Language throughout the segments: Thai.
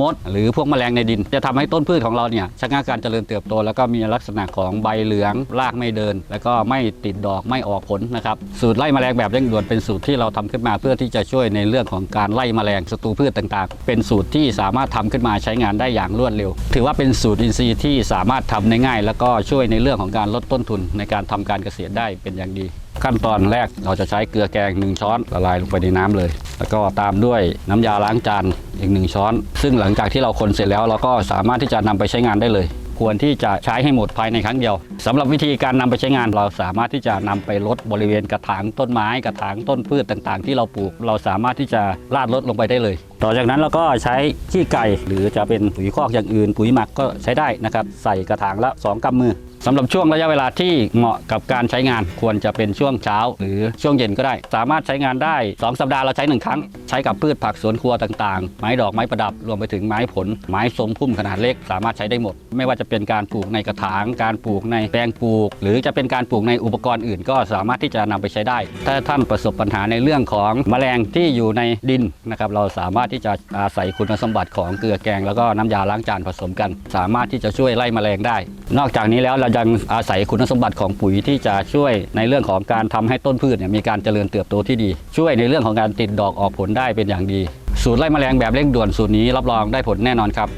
มด หรือพวกแมลงในดิน จะทำให้ต้นพืชของเราเนี่ยชะงักการเจริญเติบโต แล้วก็มีลักษณะของใบเหลืองรากไม่เดิน แล้วก็ไม่ติดดอกไม่ออกผลนะครับสูตรไล่แมลงแบบเร่งด่วนเป็นสูตรที่เราทำขึ้นมาเพื่อที่จะช่วยในเรื่องของการไล่แมลงศัตรูพืชต่างๆ เป็นสูตรที่สามารถทำขึ้นมาใช้งานได้อย่างรวดเร็ว ถือว่าเป็นสูตรอินทรีย์ที่สามารถทำได้ง่าย แล้วก็ช่วยในเรื่องของการลดต้นทุนในการทำการเกษตรได้เป็นอย่างดี ขั้นตอนแรกเราจะใช้เกลือแกง 1 ช้อนละลายลงไปในน้ำเลย แล้วก็ตามด้วยน้ำยาล้างจานอีก 1 ช้อน ซึ่งหลังจากที่เราคนเสร็จแล้ว เราก็สามารถที่จะนำไปใช้งานได้เลย ควรที่จะใช้ให้หมดภายในครั้งเดียวสำหรับวิธีการนำไปใช้งาน เราสามารถที่จะนำไปลดบริเวณกระถางต้นไม้กระถางต้นพืชต่างๆ ที่เราปลูก เราสามารถที่จะราดลดลงไปได้เลย ต่อจากนั้นเราก็ใช้ขี้ไก่หรือจะเป็นปุ๋ยคอกอย่างอื่น ปุ๋ยหมักก็ใช้ได้นะครับ ใส่กระถางละสองกำมือ สำหรับช่วงระยะเวลาที่เหมาะกับการใช้งานควรจะเป็นช่วงเช้า หรือช่วงเย็นก็ได้ สามารถใช้งานได้ 2 สัปดาห์เราใช้ 1 ครั้ง ใช้กับพืชผักสวนครัวต่างๆ ไม้ดอกไม้ประดับรวมไปถึงไม้ผล ไม้ทรงพุ่มขนาดเล็ก สามารถใช้ได้หมด ไม่ว่าจะเป็นการปลูกในกระถาง การปลูกในแปลงปลูก หรือจะเป็นการปลูกในอุปกรณ์อื่น ก็สามารถที่จะนำไปใช้ได้ ถ้าท่านประสบปัญหาในเรื่องของแมลงที่อยู่ในดินนะครับเราสามารถที่จะอาศัยคุณสมบัติของเกลือแกง แล้วก็น้ำยาล้างจานผสมกัน สามารถที่จะช่วยไล่แมลงได้ นอกจากนี้แล้วเราจะยังอาศัยคุณสมบัติของปุ๋ยที่จะช่วยในเรื่องของการทำให้ต้นพืชเนี่ยมีการเจริญเติบโตที่ดี ช่วยในเรื่องของการติดดอกออกผลได้เป็นอย่างดี สูตรไล่แมลงแบบเร่งด่วนสูตรนี้รับรองได้ผลแน่นอนครับ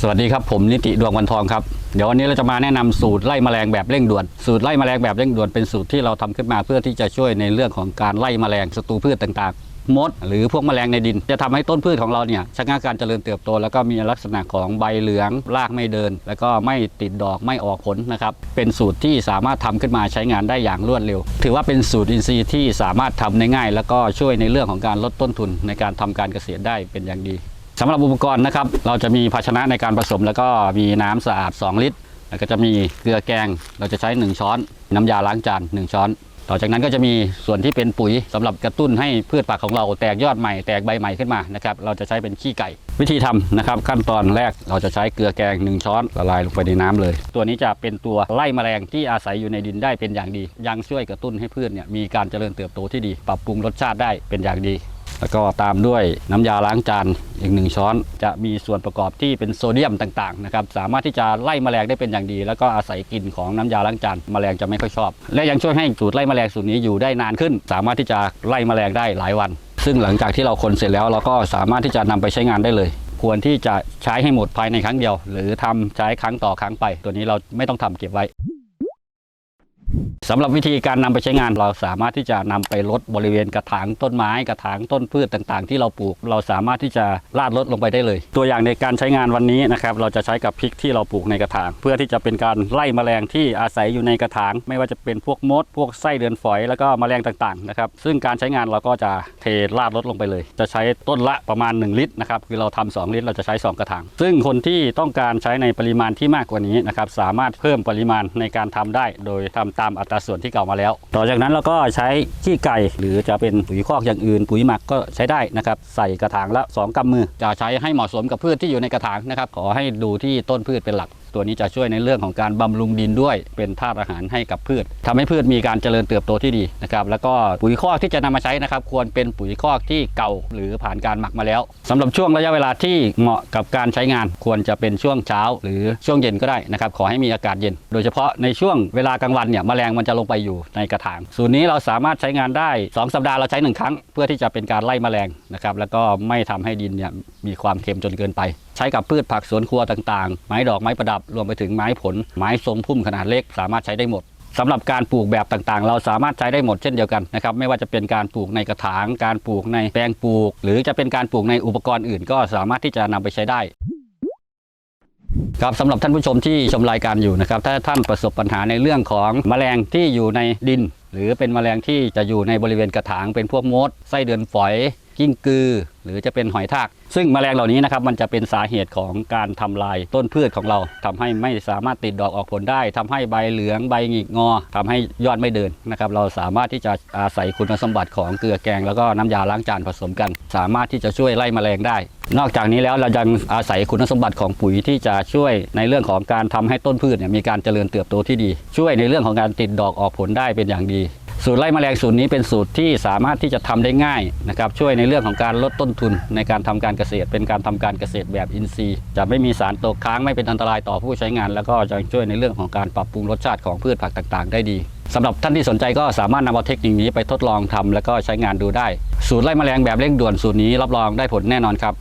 สวัสดีครับผมนิติดวงวันทองครับเดี๋ยววันนี้เราจะมาแนะนำสูตรไล่แมลงแบบเร่งด่วน สูตรไล่แมลงแบบเร่งด่วนเป็นสูตรที่เราทำขึ้นมาเพื่อที่จะช่วยในเรื่องของการไล่แมลงศัตรูพืชต่างๆ มด หรือพวกแมลงในดิน จะทำให้ต้นพืชของเราเนี่ยชะงักการเจริญเติบโต แล้วก็มีลักษณะของใบเหลืองรากไม่เดิน แล้วก็ไม่ติดดอกไม่ออกผลนะครับเป็นสูตรที่สามารถทำขึ้นมาใช้งานได้อย่างรวดเร็ว ถือว่าเป็นสูตรอินทรีย์ที่สามารถทำได้ง่าย แล้วก็ช่วยในเรื่องของการลดต้นทุนในการทำการเกษตรได้เป็นอย่างดีสำหรับอุปกรณ์นะครับเราจะมีภาชนะในการผสม แล้วก็มีน้ำสะอาด 2 ลิตร แล้วก็จะมีเกลือแกง เราจะใช้ 1 ช้อน น้ำยาล้างจาน 1 ช้อน ต่อจากนั้นก็จะมีส่วนที่เป็นปุ๋ยสำหรับกระตุ้นให้พืชผักของเราแตกยอดใหม่แตกใบใหม่ขึ้นมานะครับเราจะใช้เป็นขี้ไก่ วิธีทำนะครับ ขั้นตอนแรกเราจะใช้เกลือแกง 1 ช้อนละลายลงไปในน้ำเลย ตัวนี้จะเป็นตัวไล่แมลงที่อาศัยอยู่ในดินได้เป็นอย่างดี ยังช่วยกระตุ้นให้พืชเนี่ยมีการเจริญเติบโตที่ดี ปรับปรุงรสชาติได้เป็นอย่างดี แล้วก็ตามด้วยน้ำยาล้างจานอีกหนึ่งช้อน จะมีส่วนประกอบที่เป็นโซเดียมต่างๆนะครับสามารถที่จะไล่แมลงได้เป็นอย่างดี แล้วก็อาศัยกลิ่นของน้ำยาล้างจานแมลงจะไม่ค่อยชอบ และยังช่วยให้สูตรไล่แมลงสูตรนี้อยู่ได้นานขึ้น สามารถที่จะไล่แมลงได้หลายวัน ซึ่งหลังจากที่เราคนเสร็จแล้วเราก็สามารถที่จะนำไปใช้งานได้เลยควรที่จะใช้ให้หมดภายในครั้งเดียว หรือทำใช้ครั้งต่อครั้งไป ตัวนี้เราไม่ต้องทำเก็บไว้ สำหรับวิธีการนำไปใช้งานเราสามารถที่จะนำไปลดบริเวณกระถางต้นไม้กระถางต้นพืชต่างๆ ที่เราปลูก เราสามารถที่จะราดลดลงไปได้เลย ตัวอย่างในการใช้งานวันนี้นะครับเราจะใช้กับพริกที่เราปลูกในกระถาง เพื่อที่จะเป็นการไล่แมลงที่อาศัยอยู่ในกระถาง ไม่ว่าจะเป็นพวกมด พวกไส้เดือนฝอยแล้วก็แมลงต่างๆนะครับซึ่งการใช้งานเราก็จะเทราดลดลงไปเลย จะใช้ต้นละประมาณ 1 ลิตรนะครับคือเราทำ2ลิตรเราจะใช้ 2 กระถาง ซึ่งคนที่ต้องการใช้ในปริมาณที่มากกว่านี้นะครับสามารถเพิ่มปริมาณในการทำได้ โดยทำตามามอัตราส่วนที่กล่าวมาแล้ว ต่อจากนั้นเราก็ใช้ขี้ไก่หรือจะเป็นปุ๋ยคอกอย่างอื่น ปุ๋ยหมักก็ใช้ได้นะครับใส่กระถางละ 2กำมือ จะใช้ให้เหมาะสมกับพืชที่อยู่ในกระถางนะครับขอให้ดูที่ต้นพืชเป็นหลัก ตัวนี้จะช่วยในเรื่องของการบำรุงดินด้วย เป็นธาตุอาหารให้กับพืชทำให้พืชมีการเจริญเติบโตที่ดีนะครับแล้วก็ปุ๋ยคอกที่จะนำมาใช้นะครับ ควรเป็นปุ๋ยคอกที่เก่าหรือผ่านการหมักมาแล้วสำหรับช่วงระยะเวลาที่เหมาะกับการใช้งาน ควรจะเป็นช่วงเช้า หรือช่วงเย็นก็ได้นะครับ ขอให้มีอากาศเย็น โดยเฉพาะในช่วงเวลากลางวันเนี่ยแมลงมันจะลงไปอยู่ในกระถาง สูตรนี้เราสามารถใช้งานได้ 2 สัปดาห์เราใช้หนึ่งครั้ง เพื่อที่จะเป็นการไล่แมลงนะครับแล้วก็ไม่ทำให้ดินเนี่ยมีความเค็มจนเกินไปใช้กับพืชผักสวนครัวต่างๆ ไม้ดอกไม้ประดับรวมไปถึงไม้ผล ไม้ทรงพุ่มขนาดเล็กสามารถใช้ได้หมดสำหรับการปลูกแบบต่างๆ เราสามารถใช้ได้หมดเช่นเดียวกันนะครับไม่ว่าจะเป็นการปลูกในกระถาง การปลูกในแปลงปลูก หรือจะเป็นการปลูกในอุปกรณ์อื่น ก็สามารถที่จะนำไปใช้ได้ครับสำหรับท่านผู้ชมที่ชมรายการอยู่นะครับถ้าท่านประสบปัญหาในเรื่องของแมลงที่อยู่ในดิน หรือเป็นแมลงที่จะอยู่ในบริเวณกระถางเป็นพวกมดไส้เดือนฝอย กิ้งกือ หรือจะเป็นหอยทาก ซึ่งแมลงเหล่านี้นะครับมันจะเป็นสาเหตุของการทำลายต้นพืชของเราทำให้ไม่สามารถติดดอกออกผลได้ทำให้ใบเหลืองใบหงิกงอทำให้ยอดไม่เดินนะครับเราสามารถที่จะอาศัยคุณสมบัติของเกลือแกง แล้วก็น้ำยาล้างจานผสมกัน สามารถที่จะช่วยไล่แมลงได้ นอกจากนี้แล้วเรายังอาศัยคุณสมบัติของปุ๋ยที่จะช่วยในเรื่องของการทำให้ต้นพืชเนี่ยมีการเจริญเติบโตที่ดี ช่วยในเรื่องของการติดดอกออกผลได้เป็นอย่างดี สูตรไล่แมลงสูตรนี้เป็นสูตรที่สามารถที่จะทำได้ง่ายนะครับช่วยในเรื่องของการลดต้นทุนในการทำการเกษตร เป็นการทำการเกษตรแบบอินทรีย์ จะไม่มีสารตกค้างไม่เป็นอันตรายต่อผู้ใช้งาน แล้วก็จะช่วยในเรื่องของการปรับปรุงรสชาติของพืชผักต่างๆ ได้ดีสำหรับท่านที่สนใจก็สามารถนำเอาเทคนิคนี้ไปทดลองทำแล้วก็ใช้งานดูได้ สูตรไล่แมลงแบบเร่งด่วนสูตรนี้รับรองได้ผลแน่นอนครับ